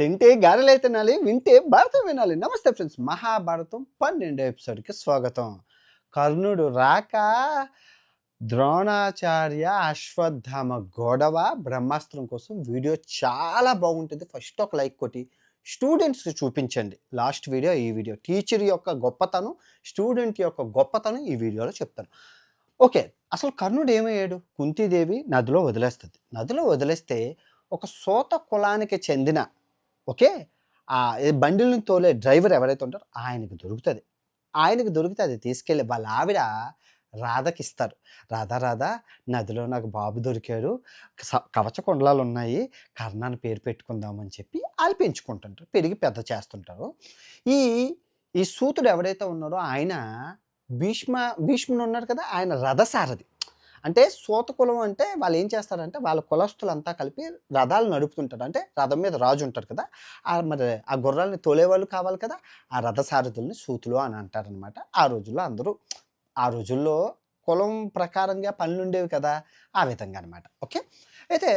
తింటే గారెలు తినాలి వింటే భారతం వినాలి. నమస్తే ఫ్రెండ్స్ మహాభారతం పన్నెండో ఎపిసోడ్కి స్వాగతం. కర్ణుడు రాక ద్రోణాచార్య అశ్వత్థామ గొడవ బ్రహ్మాస్త్రం కోసం వీడియో చాలా బాగుంటుంది. ఫస్ట్ ఒక లైక్ కొట్టి స్టూడెంట్స్కి చూపించండి. లాస్ట్ వీడియో ఈ వీడియో. టీచర్ యొక్క గొప్పతనం స్టూడెంట్ యొక్క గొప్పతనం ఈ వీడియోలో చెప్తాను. ఓకే అసలు కర్ణుడు ఏమయ్యాడు? కుంతీదేవి నదిలో వదిలేస్తుంది. నదిలో వదిలేస్తే ఒక సోత కులానికి చెందిన ఓకే? ఆ బండిల్ని తోలే డ్రైవర్ ఎవరైతే ఉంటారో ఆయనకి దొరుకుతుంది. ఆయనకి దొరికితే అది తీసుకెళ్ళి వాళ్ళ ఆవిడ రాధకి ఇస్తారు రాధా రాధా నదిలో నాకు బాబు దొరికాడు. స- కవచ కుండలాలు ఉన్నాయి. కర్ణాన్ని పేరు పెట్టుకుందామని చెప్పి వాళ్ళు పెంచుకుంటుంటారు. పెరిగి పెద్ద చేస్తుంటారు. ఈ ఈ సూతుడు ఎవరైతే ఉన్నారో ఆయన భీష్మ భీష్ముడు ఉన్నారు కదా ఆయన రథసారథి. అంటే సూత కులం అంటే వాళ్ళు ఏం చేస్తారంటే వాళ్ళ కులస్తులంతా కలిపి రథాలు నడుపుతుంటారు. అంటే రథం మీద రాజు ఉంటారు కదా. ఆ మరి ఆ గుర్రాలని తోలేవాళ్ళు కావాలి కదా. ఆ రథసారథుల్ని సూతులు అని అంటారనమాట ఆ రోజుల్లో అందరూ ఆ రోజుల్లో కులం ప్రకారంగా పనులు ఉండేవి కదా. ఆ విధంగా అనమాట ఓకే? అయితే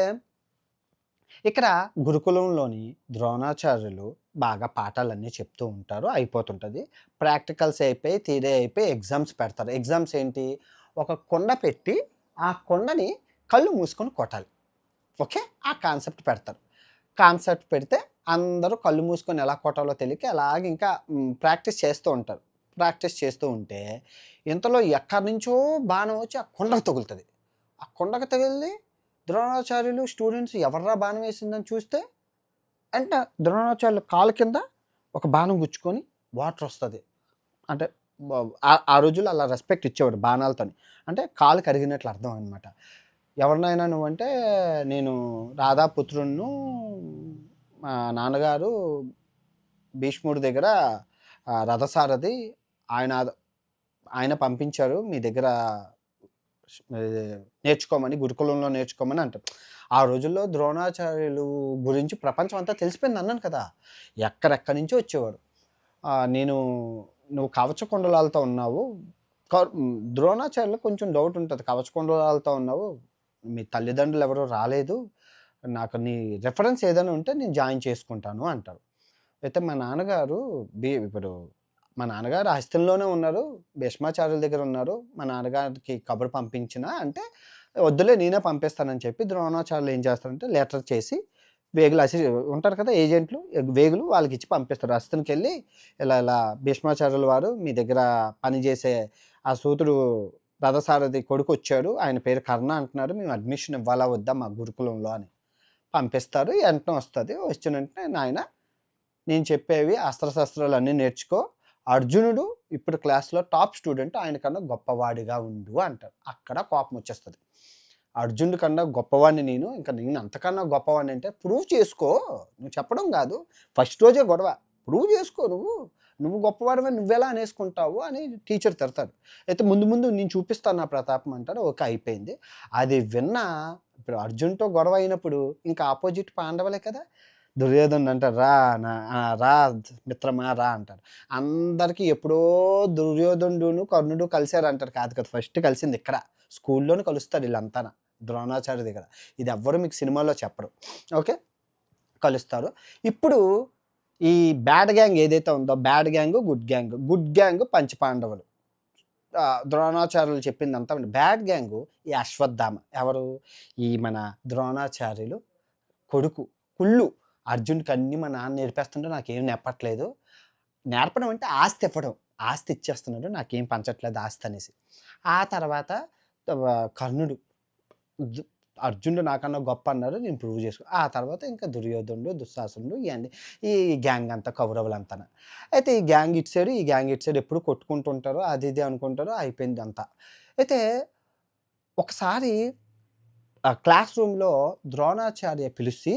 ఇక్కడ గురుకులంలోని ద్రోణాచార్యులు బాగా పాఠాలన్నీ చెప్తూ ఉంటారు. అయిపోతుంటుంది. ప్రాక్టికల్స్ అయిపోయి తీరే అయిపోయి ఎగ్జామ్స్ పెడతారు. ఎగ్జామ్స్ ఏంటి? ఒక కొండ పెట్టి ఆ కొండని కళ్ళు మూసుకొని కొట్టాలి. ఓకే? ఆ కాన్సెప్ట్ పెడతారు. కాన్సెప్ట్ పెడితే అందరూ కళ్ళు మూసుకొని ఎలా కొట్టాలో తెలియక అలాగే ఇంకా ప్రాక్టీస్ చేస్తూ ఉంటారు. ప్రాక్టీస్ చేస్తూ ఉంటే ఇంతలో ఎక్కడి నుంచో బాణం వచ్చి ఆ కొండకు తగులుతుంది. ఆ కొండకు తగిలి ద్రోణాచార్యులు స్టూడెంట్స్ ఎవర్రా బాణం వేసిందని చూస్తే అంటే ద్రోణాచార్యులు కాలు కింద ఒక బాణం గుచ్చుకొని వాటర్ వస్తుంది. అంటే ఆ- రోజుల్లో అలా రెస్పెక్ట్ ఇచ్చేవాడు బాణాలతోని. అంటే కాలు కరిగినట్లు అర్థం అనమాట ఎవరినైనా నువ్వంటే నేను రాధాపుత్రుణ్ణు మా నాన్నగారు భీష్ముడి దగ్గర రథసారథి ఆయన ఆయన పంపించారు మీ దగ్గర నేర్చుకోమని గురుకులంలో నేర్చుకోమని అంటారు. ఆ రోజుల్లో ద్రోణాచార్యులు గురించి ప్రపంచం అంతా తెలిసిపోయింది అన్నాను కదా. ఎక్కడెక్కడి నుంచో వచ్చేవారు నేను నువ్వు కవచ కుండలాలతో ఉన్నావు. క- ద్రోణాచార్యులు కొంచెం డౌట్ ఉంటుంది. కవచ కుండలాలతో ఉన్నావు. మీ తల్లిదండ్రులు ఎవరు రాలేదు. నాకు నీ రెఫరెన్స్ ఏదైనా ఉంటే నేను జాయిన్ చేసుకుంటాను అంటారు. అయితే మా నాన్నగారు బి ఇప్పుడు మా నాన్నగారు హస్తంలోనే ఉన్నారు. భీష్మాచార్యుల దగ్గర ఉన్నారు. మా నాన్నగారికి కబురు పంపించిన అంటే వద్దులే నేనే పంపిస్తానని చెప్పి ద్రోణాచార్యులు ఏం చేస్తారంటే లెటర్ చేసి వేగులు అసి ఉంటారు కదా ఏజెంట్లు వేగులు వాళ్ళకి ఇచ్చి పంపిస్తారు. హస్తంకి వెళ్ళి ఇలా ఇలా భీష్మాచార్యుల వారు మీ దగ్గర పనిచేసే ఆ సూతుడు రథసారథి కొడుకు వచ్చాడు ఆయన పేరు కర్ణ అంటున్నారు. మేము అడ్మిషన్ ఇవ్వాలా వద్దా మా గురుకులంలో అని పంపిస్తారు. వెంటనే వస్తుంది. వచ్చిన వెంటనే నాయన నేను చెప్పేవి అస్త్రశస్త్రాలు అన్నీ నేర్చుకో. అర్జునుడు ఇప్పుడు క్లాస్లో టాప్ స్టూడెంట్ ఆయన కన్నా గొప్పవాడిగా ఉండు అంటారు. అక్కడ కోపం వచ్చేస్తుంది. అర్జునుడి కన్నా గొప్పవాడిని నేను ఇంకా నేను అంతకన్నా గొప్పవాడిని అంటే ప్రూవ్ చేసుకో. నువ్వు చెప్పడం కాదు. ఫస్ట్ రోజే గొడవ. ప్రూవ్ చేసుకో నువ్వు. నువ్వు గొప్పవాడివే నువ్వెలా అనేసుకుంటావు అని టీచర్ తిడతాడు. అయితే ముందు ముందు నేను చూపిస్తాను నా ప్రతాపం అంటారు ఓకే అయిపోయింది. అది విన్న ఇప్పుడు అర్జున్తో గొడవ అయినప్పుడు ఇంకా ఆపోజిట్ పాండవలే కదా. దుర్యోధన్ అంటారు రా నా రా మిత్రమా రా అంటారు అందరికీ ఎప్పుడో దుర్యోధనుడును కర్ణుడు కలిశారు అంటారు కాదు కదా ఫస్ట్ కలిసింది ఇక్కడ. స్కూల్లోనే కలుస్తారు వీళ్ళంతా ద్రోణాచార్య దగ్గర. ఇది ఎవ్వరు మీకు సినిమాలో చెప్పరు. ఓకే? కలుస్తారు. ఇప్పుడు ఈ బ్యాడ్ గ్యాంగ్ ఏదైతే ఉందో bad gang good gang good gang పంచపాండవులు ఆ, ద్రోణాచార్యులు చెప్పిందంతా బ్యాడ్ గ్యాంగ్ ఈ అశ్వత్థామ. ఎవరు? ఈ మన ద్రోణాచార్యులు కొడుకు కుళ్ళు. అర్జున్కి అన్నీ మా నాన్న నేర్పేస్తుంటే నాకేం నేర్పట్లేదు. నేర్పడం అంటే ఆస్తి ఇవ్వడం. ఆస్తి ఇచ్చేస్తున్నాడు. నాకేం పంచట్లేదు ఆస్తి అనేసి. ఆ తర్వాత కర్ణుడు. అర్జునుడు నాకన్నా గొప్ప అన్నారు నేను ప్రూవ్ చేసుకో ఆ తర్వాత ఇంకా దుర్యోధనుడు దుశ్శాసనుడు ఇవన్నీ ఈ గ్యాంగ్ అంతా కౌరవులు అంతా అయితే ఈ గ్యాంగ్ ఇటు సైడ్ ఈ గ్యాంగ్ ఇటు సైడ్ ఎప్పుడు కొట్టుకుంటుంటారు అది ఇది అనుకుంటారో అయిపోయింది అంతా. అయితే ఒకసారి ఆ క్లాస్ రూమ్లో ద్రోణాచార్య పిలిచి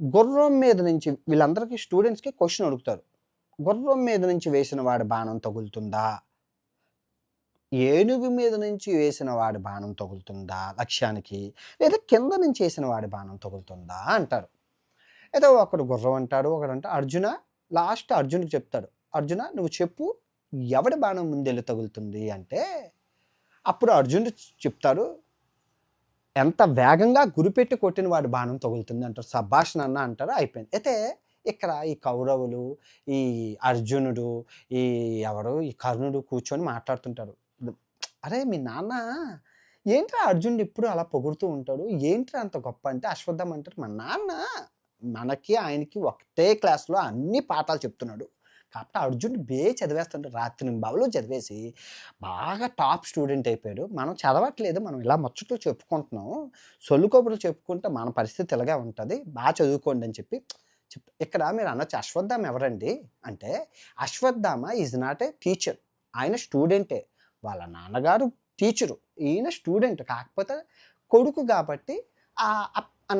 గుర్రం మీద నుంచి వీళ్ళందరికీ స్టూడెంట్స్కి క్వశ్చన్ అడుగుతారు. గుర్రం మీద నుంచి వేసిన వాడి బాణం తగులుతుందా? ఏనుగు మీద నుంచి వేసిన వాడి బాణం తగులుతుందా లక్ష్యానికి? లేదా కింద నుంచి వేసిన వాడి బాణం తగులుతుందా? అంటారు. అయితే ఒకడు గుర్రం అంటాడు ఒకడు అంటే అర్జున లాస్ట్ అర్జునుడికి చెప్తాడు అర్జున నువ్వు చెప్పు ఎవడి బాణం ముందెళ్ళి తగులుతుంది? అంటే అప్పుడు అర్జునుడు చెప్తాడు ఎంత వేగంగా గురిపెట్టి కొట్టిన వాడి బాణం తగులుతుంది? అంటారు. సభాషణ అన్న అంటారు. అయిపోయింది. అయితే ఇక్కడ ఈ కౌరవులు ఈ అర్జునుడు ఈ ఎవరు ఈ కర్ణుడు కూర్చొని మాట్లాడుతుంటారు. అరే మీ నాన్న ఏంట్రా అర్జున్ ఎప్పుడు అలా పొగుడుతూ ఉంటాడు? ఏంట్రా అంత గొప్ప? అంటే అశ్వత్థం అంటారు మా నాన్న మనకి ఆయనకి ఒకటే క్లాస్లో అన్ని పాఠాలు చెప్తున్నాడు. కాబట్టి అర్జున్ బే చదివేస్తుంటాడు రాత్రి బావులు చదివేసి బాగా టాప్ స్టూడెంట్ అయిపోయాడు. మనం చదవట్లేదు మనం ఇలా ముచ్చట్లు చెప్పుకుంటున్నాం. సొల్లు చెప్పుకుంటే మన పరిస్థితి ఇలాగే ఉంటుంది. బాగా చదువుకోండి అని చెప్పి చెప్ ఇక్కడ మీరు అనొచ్చు అశ్వత్థామ ఎవరండి? అంటే Ashwatthama is not a teacher. ఆయన స్టూడెంటే. వాళ్ళ నాన్నగారు టీచరు ఈయన స్టూడెంట్. కాకపోతే కొడుకు కాబట్టి ఆ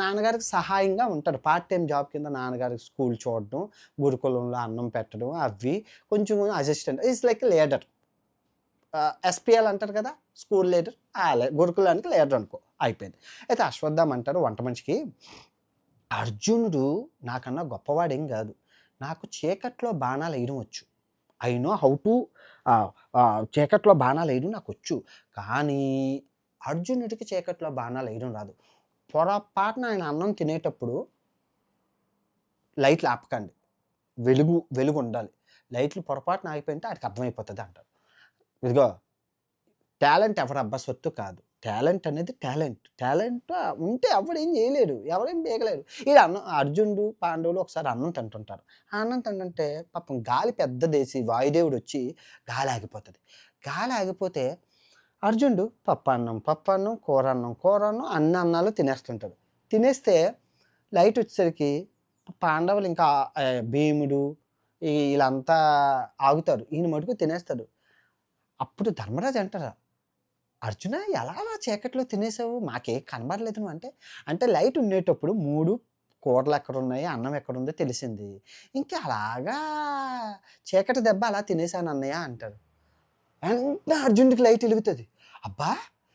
నాన్నగారికి సహాయంగా ఉంటాడు. పార్ట్ టైం జాబ్ కింద నాన్నగారికి స్కూల్ చూడడం గురుకులంలో అన్నం పెట్టడం అవి కొంచెం assistant. It's like leader SPL అంటారు కదా స్కూల్ లీడర్. ఆ గురుకులానికి లీడర్ అనుకో అయిపోయింది. అయితే అశ్వత్థామ అంటారు వంట మనిషికి అర్జునుడు నాకన్నా గొప్పవాడేం కాదు. నాకు చీకట్లో బాణాలు వేయడం వచ్చు. ఐ నో హౌ టు చీకట్లో బాణాలు వేయడం నాకు వచ్చు. కానీ అర్జునుడికి చీకట్లో బాణాలు వేయడం రాదు. పొరపాటున ఆయన అన్నం తినేటప్పుడు లైట్లు ఆపకండి. వెలుగు వెలుగు ఉండాలి. లైట్లు పొరపాటున ఆగిపోయింటే ఆడికి అర్థమైపోతుంది అంటారు. ఇదిగో టాలెంట్ ఎవరు అబ్బా సొత్తు కాదు. టాలెంట్ అనేది టాలెంట్. టాలెంట్ ఉంటే ఎవడు ఏం చేయలేడు ఎవరేం చేయలేరు ఈ అన్నం అర్జునుడు పాండవులు ఒకసారి అన్నం తింటుంటారు. ఆ అన్నం తింటుంటే పాపం గాలి పెద్దదేసి వాయుదేవుడు వచ్చి గాలి ఆగిపోతుంది. గాలి ఆగిపోతే అర్జునుడు పప్పన్నం పప్పన్నం కూర అన్నం కూర అన్నం అన్న అన్నాలు తినేస్తుంటాడు. తినేస్తే లైట్ వచ్చేసరికి పాండవులు ఇంకా భీముడు వీళ్ళంతా ఆగుతారు. ఈయన మటుకు తినేస్తాడు. అప్పుడు ధర్మరాజు అంటారా అర్జున ఎలా అలా చీకట్లో తినేసావు? మాకే కనబడలేదు నువ్వు అంటే. అంటే లైట్ ఉండేటప్పుడు మూడు కూరలు ఎక్కడ ఉన్నాయి అన్నం ఎక్కడ ఉందో తెలిసింది. ఇంకా అలాగా చీకటి దెబ్బ అలా తినేసాను అన్నయ్య అంటారు. వెంటనే అర్జునుడికి లైట్ వెలుగుతుంది. అబ్బా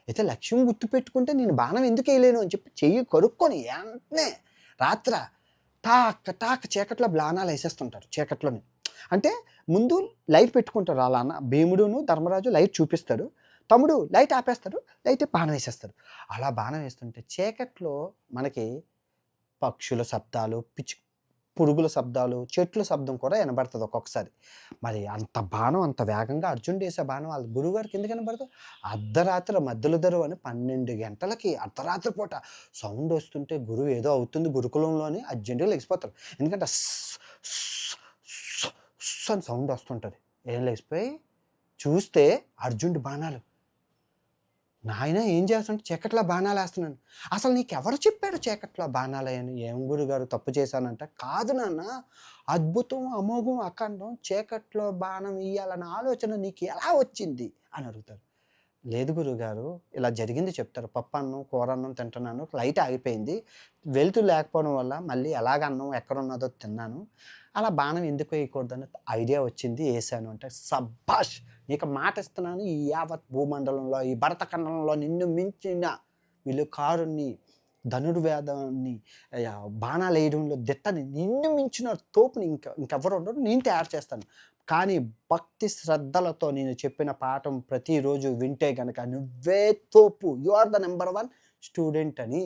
అయితే లక్ష్యం గుర్తు పెట్టుకుంటే నేను బాణం ఎందుకు వేయలేను అని చెప్పి చెయ్యి కరుక్కొని వెంటనే రాత్ర టాక్ టాక్ చీకట్లో బ్లానాలు వేసేస్తుంటారు చీకట్లోని. అంటే ముందు లైట్ పెట్టుకుంటారు అలా భీముడును ధర్మరాజు లైట్ చూపిస్తాడు తమ్ముడు లైట్ ఆపేస్తాడు లైట్ బాణం వేసేస్తాడు. అలా బాణం వేస్తుంటే చీకట్లో మనకి పక్షుల శబ్దాలు పిచ్చి పురుగుల శబ్దాలు చెట్ల శబ్దం కూడా వినబడుతుంది ఒక్కొక్కసారి. మరి అంత బాణం అంత వేగంగా అర్జున్ వేసే బాణం వాళ్ళ గురువుగారికి ఎందుకు వినబడదు అర్ధరాత్రి మధ్యలో దరు అని పన్నెండు గంటలకి అర్ధరాత్రి పూట సౌండ్ వస్తుంటే గురువు ఏదో అవుతుంది గురుకులంలోని అర్జెంటుగా లెగిసిపోతారు ఎందుకంటే అని సౌండ్ వస్తుంటుంది. ఏం లేచిపోయి చూస్తే అర్జునుడి బాణాలు. నాయన ఏం చేస్తుంటే చీకట్లో బాణాలు వేస్తున్నాను. అసలు నీకు ఎవరు చెప్పాడు చీకట్లో బాణాలు అని ఏం గురుగారు తప్పు చేశానంట? కాదు నాన్న అద్భుతం అమోఘం అఖండం చీకట్లో బాణం ఇయ్యాలన్న ఆలోచన నీకు ఎలా వచ్చింది? అని అడుగుతారు. లేదు గురుగారు ఇలా జరిగింది చెప్తారు. పప్పు అన్నం కూర అన్నం తింటున్నాను లైట్ ఆగిపోయింది. వెళ్తూ లేకపోవడం వల్ల మళ్ళీ ఎలాగ అన్నం ఎక్కడున్నదో తిన్నాను. అలా బాణం ఎందుకు వేయకూడదని ఐడియా వచ్చింది వేసాను అంటే సబ్బాష్ నీకు మాట ఇస్తున్నాను ఈ యావత్ భూమండలంలో ఈ భరతఖండంలో నిన్ను మించిన విలుకారుణ్ణి ధనుర్వేదాన్ని బాణాలు వేయడంలో దిట్టని నిన్ను మించిన తోపుని ఇంకా ఇంకెవరు ఉండరు. నేను తయారు చేస్తాను. కానీ భక్తి శ్రద్ధలతో నేను చెప్పిన పాఠం ప్రతిరోజు వింటే గనక నువ్వే తోపు. You are the number one student అని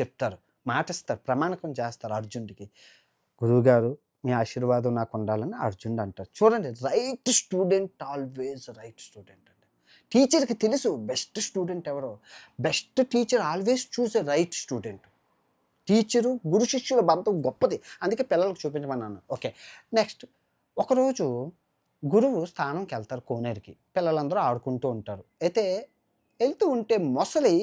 చెప్తారు. మాటిస్తారు. ప్రమాణకం చేస్తారు అర్జునుడికి. గురువుగారు మీ ఆశీర్వాదం నాకు ఉండాలని అర్జునుడు అంటారు చూడండి right student always right student అండి. టీచర్కి తెలుసు బెస్ట్ స్టూడెంట్ ఎవరో? Best teacher always choose right student teacher గురు శిష్యుల బంధం గొప్పది. అందుకే పిల్లలకు చూపించమన్నాను. ఓకే నెక్స్ట్ ఒకరోజు గురువు స్థానంకి వెళ్తారు కోనేరుకి. పిల్లలందరూ ఆడుకుంటూ ఉంటారు. అయితే వెళ్తూ ఉంటే మొసలి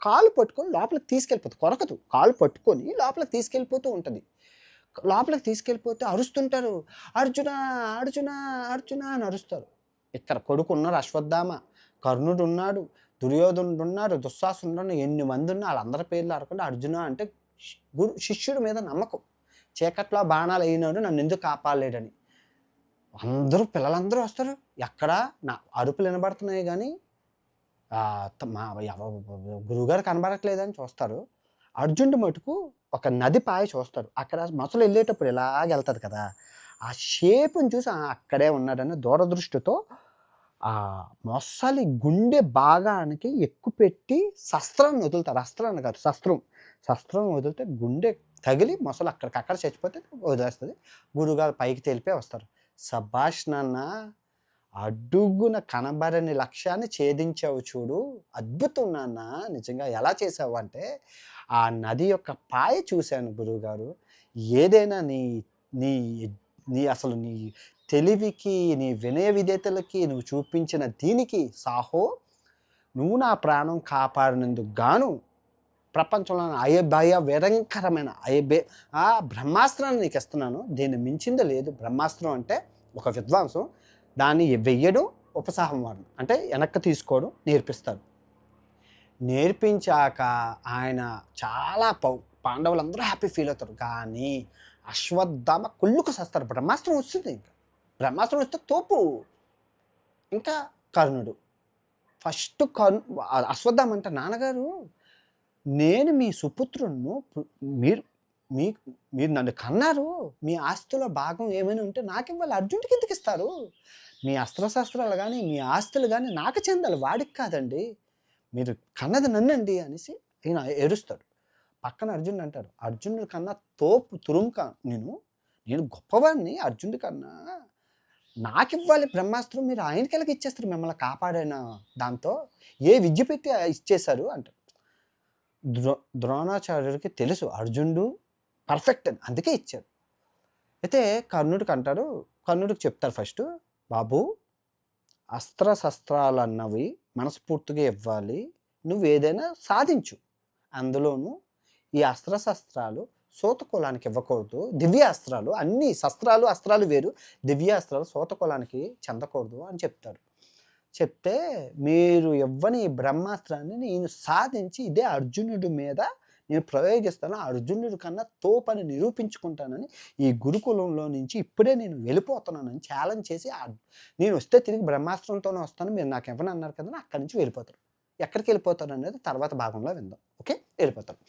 కాలు పట్టుకొని లోపలికి తీసుకెళ్ళిపోతుంది. కొరకదు. కాలు పట్టుకొని లోపలికి తీసుకెళ్ళిపోతూ ఉంటుంది. లోపలికి తీసుకెళ్ళిపోతే అరుస్తుంటారు. అర్జున అర్జున అర్జున అని అరుస్తారు. ఇక్కడ కొడుకు ఉన్నారు అశ్వత్థామ. కర్ణుడు ఉన్నాడు దుర్యోధనుడు ఉన్నాడు దుశ్శాసనుడు ఎన్ని మంది ఉన్నా వాళ్ళందరి పేర్లు అరకుండా అర్జున అంటే గురు శిష్యుడి మీద నమ్మకం. చీకట్లో బాణాలు అయినాడు నన్ను ఎందుకు కాపాడలేడని. అందరూ పిల్లలందరూ వస్తారు. ఎక్కడ? నా అరుపులు వినబడుతున్నాయి కానీ మా గురువుగారు కనబడట్లేదని చూస్తారు. అర్జునుడు మటుకు ఒక నది పాయ చూస్తారు అక్కడ మసలు వెళ్ళేటప్పుడు ఇలాగ వెళ్తుంది కదా. ఆ షేప్ని చూసి అక్కడే ఉన్నాడని దూరదృష్టితో ఆ మొసలి గుండె భాగానికి ఎక్కువ పెట్టి శస్త్రాన్ని వదులుతారు అస్త్రాన్ని కాదు శస్త్రం. శస్త్రం వదిలితే గుండె తగిలి మొసలు అక్కడికక్కడ చచ్చిపోతే వదిలేస్తుంది. గురుగారు పైకి తెలిపే వస్తారు. సభాష్ నాన్న అడుగున కనబడని లక్ష్యాన్ని ఛేదించావు చూడు. అద్భుతం నాన్న. నిజంగా ఎలా చేసావు అంటే ఆ నది యొక్క పాయ చూశాను గురువుగారు. ఏదైనా నీ నీ నీ అసలు నీ తెలివికి నీ వినయ విధేతలకి నువ్వు చూపించిన దీనికి సాహో నువ్వు నా ప్రాణం కాపాడినందుకు గాను ప్రపంచంలో అయభయ భయంకరమైన అయభే ఆ బ్రహ్మాస్త్రాన్ని నీకు ఇస్తున్నాను. దీన్ని మించింది లేదు. బ్రహ్మాస్త్రం అంటే ఒక విద్వాంసం. దాన్ని వెయ్యడం ఉపసాహం వాడడం అంటే వెనక్కి తీసుకోవడం నేర్పిస్తారు. నేర్పించాక ఆయన చాలా పౌ పాండవులందరూ హ్యాపీ ఫీల్ అవుతారు. కానీ అశ్వత్థామ కుళ్ళుకు సస్తారు బ్రహ్మాస్త్రం వస్తుంది ఇంకా. బ్రహ్మాస్త్రం వస్తే తోపు. ఇంకా కర్ణుడు. ఫస్ట్ కర్ణు అశ్వత్థామ అంటే నాన్నగారు నేను మీ సుపుత్రుడును మీరు మీ మీరు నన్ను కన్నారు. మీ ఆస్తిలో భాగం ఏమైనా ఉంటే నాకు ఇవ్వాలి అర్జునుడికి ఎందుకు ఇస్తారు? మీ అస్త్రశస్త్రాలు కానీ మీ ఆస్తులు కానీ నాకు చెందాలి. వాడికి కాదండి. మీరు కన్నది నన్నండి అనేసి ఈయన ఏడుస్తాడు. పక్కన అర్జునుడు అంటాడు అర్జునుడి కన్నా తోపు తురుంక నేను నేను గొప్పవాడిని అర్జునుడి కన్నా. నాకు ఇవ్వాలి బ్రహ్మాస్త్రం మీరు ఆయనకి ఎలాగ ఇచ్చేస్తారు మిమ్మల్ని కాపాడిన దాంతో? ఏ విద్య పెట్టి ఇచ్చేశారు? అంటారు ద్రో ద్రోణాచార్యుడికి తెలుసు అర్జునుడు పర్ఫెక్ట్ అని అందుకే ఇచ్చారు. అయితే కర్ణుడికి అంటారు కర్ణుడికి చెప్తారు ఫస్ట్ బాబు అస్త్ర శస్త్రాలు అన్నవి మనస్ఫూర్తిగా ఇవ్వాలి నువ్వు ఏదైనా సాధించు. అందులోనూ ఈ అస్త్ర శస్త్రాలు సోత కులానికి ఇవ్వకూడదు దివ్యాస్త్రాలు అన్ని శస్త్రాలు అస్త్రాలు వేరు దివ్యాస్త్రాలు సోత కులానికి చెందకూడదు అని చెప్తాడు చెప్తే మీరు ఇవ్వని బ్రహ్మాస్త్రాన్ని నేను సాధించి ఇదే అర్జునుడి మీద నేను ప్రయోగిస్తాను అర్జునుడి కన్నా తోపని నిరూపించుకుంటానని ఈ గురుకులంలో నుంచి ఇప్పుడే నేను వెళ్ళిపోతున్నానని ఛాలెంజ్ చేసి నేను వస్తే తిరిగి బ్రహ్మాస్త్రంతోనే వస్తాను మీరు నాకు ఎవరు అన్నారు కదా అక్కడి నుంచి వెళ్ళిపోతారు. ఎక్కడికి వెళ్ళిపోతారు అనేది తర్వాత భాగంలో విందాం. ఓకే? వెళ్ళిపోతారు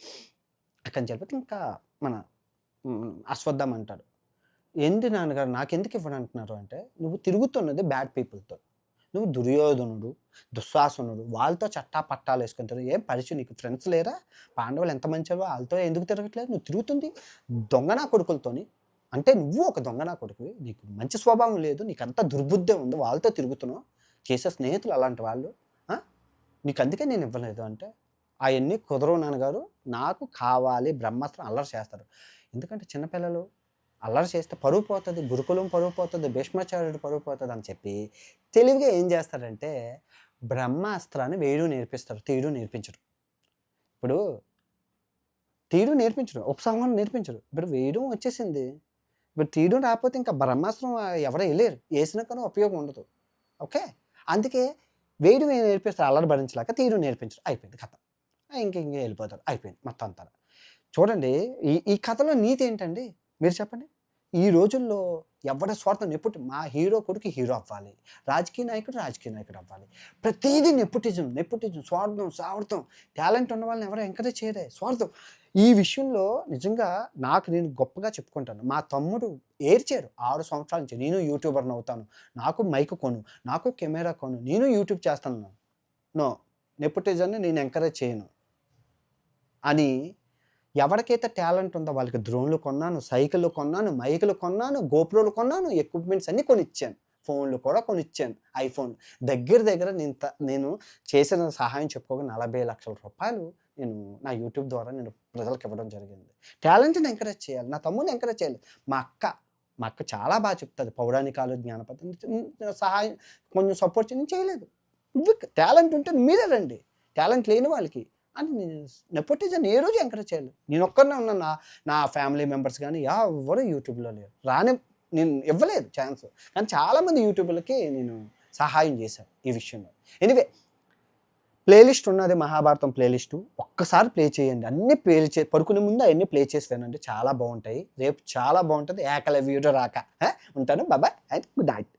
అక్కడి నుంచి వెళ్ళిపోతే ఇంకా మన మ్, అశ్వత్థం అంటాడు. ఏంటి నాన్నగారు నాకెందుకు ఇవ్వను అంటున్నారు అంటే నువ్వు తిరుగుతున్నది బ్యాడ్ పీపుల్తో నువ్వు దుర్యోధనుడు దుశ్శాసనుడు వాళ్ళతో చట్టా పట్టాలు వేసుకుంటారు ఏం పరిచయం? నీకు ఫ్రెండ్స్ లేరా? పాండవులు ఎంత మంచివో వాళ్ళతో ఎందుకు తిరగట్లేదు? నువ్వు తిరుగుతుంది? దొంగనా కొడుకులతోని? అంటే నువ్వు ఒక దొంగనా కొడుకు నీకు మంచి స్వభావం లేదు. నీకు అంత దుర్బుద్ధి ఉంది. వాళ్ళతో తిరుగుతున్నావు. చేసే స్నేహితులు అలాంటి వాళ్ళు. నీకు అందుకే నేను ఇవ్వలేదు అంటే? అవన్నీ కుదరవు నాన్నగారు. నాకు కావాలి బ్రహ్మాస్త్రం అల్లరి చేస్తారు. ఎందుకంటే చిన్నపిల్లలు అల్లరి చేస్తే పరువు పోతుంది గురుకులం పరువు పోతుంది భీష్మాచార్యుడు పరువు పోతుంది అని చెప్పి తెలివిగా ఏం చేస్తారంటే బ్రహ్మాస్త్రాన్ని వేయడం నేర్పిస్తారు తీయడం నేర్పించరు ఇప్పుడు తీయడం నేర్పించడు ఉపసంహరణ నేర్పించడు. ఇప్పుడు వేయడం వచ్చేసింది. ఇప్పుడు తీయడం రాకపోతే ఇంకా బ్రహ్మాస్త్రం ఎవరు వెళ్ళలేరు వేసినా కానీ ఉపయోగం ఉండదు. ఓకే? అందుకే వేయడం నేర్పిస్తారు అల్లరి భరించలేక తీయడం నేర్పించడం అయిపోయింది కథ. ఇంక ఇంక వెళ్ళిపోతారు. అయిపోయింది మొత్తం అంతా. చూడండి ఈ ఈ కథలో నీతి ఏంటండి? మీరు చెప్పండి. ఈ రోజుల్లో ఎవడ స్వార్థం నెప్పుటి మా హీరో కొడుకు హీరో అవ్వాలి. రాజకీయ నాయకుడు రాజకీయ నాయకుడు అవ్వాలి. ప్రతిదీ నెప్పుటిజం నెప్పుటిజం స్వార్థం స్వార్థం టాలెంట్ ఉన్న వాళ్ళని ఎవరు ఎంకరేజ్ చేయరే. స్వార్థం. ఈ విషయంలో నిజంగా నాకు నేను గొప్పగా చెప్పుకుంటాను. మా తమ్ముడు ఏర్చారు ఆరు సంవత్సరాల నుంచి. నేను యూట్యూబర్ని అవుతాను. నాకు మైక్ కొను. నాకు కెమెరా కొను. నేను యూట్యూబ్ చేస్తాను. నో. నెప్పుటిజాన్ని నేను ఎంకరేజ్ చేయను. అని ఎవరికైతే టాలెంట్ ఉందో వాళ్ళకి డ్రోన్లు కొన్నాను సైకిళ్ళు కొన్నాను మైకులు కొన్నాను గోప్రోలు కొన్నాను ఎక్విప్మెంట్స్ అన్నీ కొనిచ్చాను. ఫోన్లు కూడా కొనిచ్చాను. ఐఫోన్ దగ్గర దగ్గర నేను త- నేను చేసిన సహాయం చెప్పుకోగా నలభై లక్షల రూపాయలు నేను నా యూట్యూబ్ ద్వారా నేను ప్రజలకు ఇవ్వడం జరిగింది. టాలెంట్ని ఎంకరేజ్ చేయాలి. నా తమ్ముని ఎంకరేజ్ చేయాలి. మా అక్క మా అక్క చాలా బాగా చెప్తుంది. పౌరాణికాలు జ్ఞానపద్ధతి సహాయం కొంచెం సపోర్ట్ చేయని చేయలేదు టాలెంట్ ఉంటే మీరే రండి. టాలెంట్ లేని వాళ్ళకి అని నేను ఏ రోజు ఎంకరేజ్ చేయాలి నేను ఒక్కరినే ఉన్నా నా నా ఫ్యామిలీ మెంబర్స్ కానీ ఎవరు యూట్యూబ్లో లేరు. రాని నేను ఇవ్వలేదు ఛాన్స్ కానీ చాలామంది యూట్యూబ్లకి నేను సహాయం చేశాను ఈ విషయంలో. ఎనివే ప్లేలిస్ట్ ఉన్నది మహాభారతం ప్లేలిస్టు ఒక్కసారి ప్లే చేయండి. అన్ని ప్లే చే పడుకునే ముందు అవన్నీ ప్లే చేసి వినండి. చాలా బాగుంటాయి. రేపు చాలా బాగుంటుంది. ఏకలవ్యుడు రాక. ఉంటాను. బాబాయ్ అండ్ గుడ్ నైట్